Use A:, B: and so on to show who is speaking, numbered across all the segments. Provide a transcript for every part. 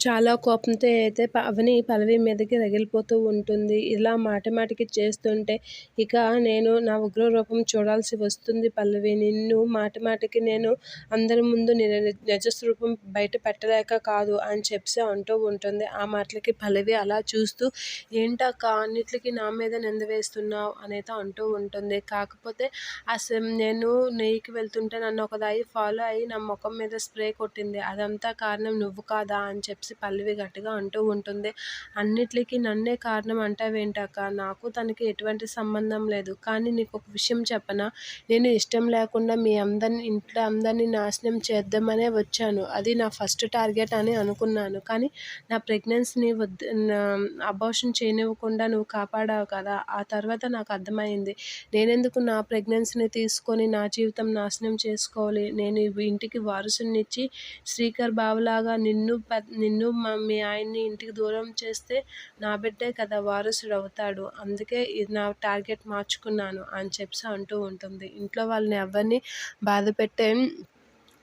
A: చాలా కోపంతో అయితే పవని పల్లవి మీదకి రగిలిపోతూ ఉంటుంది. ఇలా మాటి మాటికి చేస్తుంటే ఇక నేను నా ఉగ్ర రూపం చూడాల్సి వస్తుంది పల్లవి. నిన్ను మాటి మాటికి నేను అందరి ముందు నిజస్వరూపం బయట పెట్టలేక కాదు అని చెప్పి అంటూ ఉంటుంది. ఆ మాటలకి పల్లవి అలా చూస్తూ ఏంటక్క అన్నిటికీ నా మీద నింద వేస్తున్నావు? అనేది అంటూ ఉంటుంది. కాకపోతే అసలు నేను నెయ్యికి వెళ్తుంటే నన్ను ఒక దాయి ఫాలో అయ్యి నా ముఖం మీద స్ప్రే కొట్టింది. అదంతా కారణం నువ్వు కాదా అని చెప్పి పల్లవి గట్టిగా అంటూ ఉంటుంది. అన్నిటికీ నన్నే కారణం అంటావేంటక్క? నాకు తనకి ఎటువంటి సంబంధం లేదు. కానీ నీకు ఒక విషయం చెప్పనా? నేను ఇష్టం లేకుండా మీ అందరిని ఇంట్లో అందరినీ నాశనం చేద్దామనే వచ్చాను. అది నా ఫస్ట్ టార్గెట్ అని అనుకున్నాను. కానీ నా ప్రెగ్నెన్సీని వద్దు అబార్షన్ చేయనివ్వకుండా నువ్వు కాపాడావు కదా? ఆ తర్వాత నాకు అర్థమైంది. నేనెందుకు నా ప్రెగ్నెన్సీని తీసుకొని నా జీవితం నాశనం చేసుకోవాలి? నేను ఇంటికి వారసునిచ్చి శ్రీకర్ బావలాగా నిన్ను నిన్ను నిన్ను మీ ఆయన్ని ఇంటికి దూరం చేస్తే నా బిడ్డే కదా వారసుడు అవుతాడు అందుకే ఇది నా టార్గెట్ మార్చుకున్నాను అని చెప్పి అంటూ ఉంటుంది. ఇంట్లో వాళ్ళని ఎవరిని బాధ పెట్టే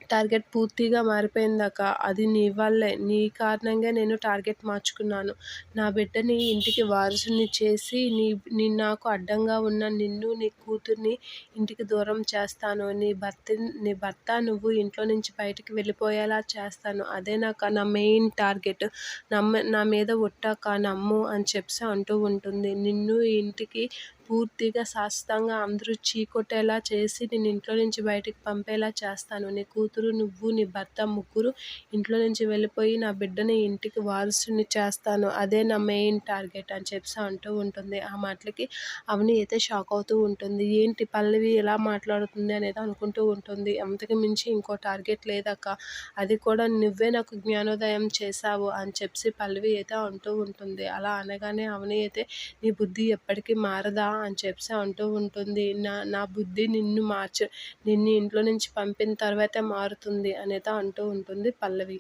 A: టార్గెట్ పూర్తిగా మారిపోయిందక్క. అది నీ వల్లే. నీ కారణంగా నేను టార్గెట్ మార్చుకున్నాను. నా బిడ్డని ఇంటికి వారసుని చేసి నీ నీ నాకు అడ్డంగా ఉన్న నిన్ను నీ కూతుర్ని ఇంటికి దూరం చేస్తాను. నీ భర్త నీ భర్త నువ్వు ఇంట్లో నుంచి బయటికి వెళ్ళిపోయేలా చేస్తాను. అదే నాకు నా మెయిన్ టార్గెట్. నమ్మ నా మీద ఒట్టాక నమ్ము అని చెప్పి అంటూ ఉంటుంది. నిన్ను ఇంటికి పూర్తిగా శాశ్వతంగా అందరూ చీకొట్టేలా చేసి నేను ఇంట్లో నుంచి బయటికి పంపేలా చేస్తాను. నీ కూతురు నువ్వు నీ భర్త ముగ్గురు ఇంట్లో నుంచి వెళ్ళిపోయి నా బిడ్డని ఇంటికి వారసుని చేస్తాను. అదే నా మెయిన్ టార్గెట్ అని చెప్పి అంటూ ఉంటుంది. ఆ మాటలకి అవని అయితే షాక్ అవుతూ ఉంటుంది. ఏంటి పల్లవి ఎలా మాట్లాడుతుంది అనేది అనుకుంటూ ఉంటుంది. అంతకు మించి ఇంకో టార్గెట్ లేదక్క. అది కూడా నువ్వే నాకు జ్ఞానోదయం చేశావు అని చెప్పి పల్లవి అయితే అంటూ ఉంటుంది. అలా అనగానే అవని అయితే నీ బుద్ధి ఎప్పటికీ మారదా? అని చెప్పి అంటూ ఉంటుంది. నా నా బుద్ధి నిన్ను మార్చ నిన్ను ఇంట్లో నుంచి పంపిన తర్వాతే మారుతుంది అనేది అంటూ ఉంటుంది పల్లవి.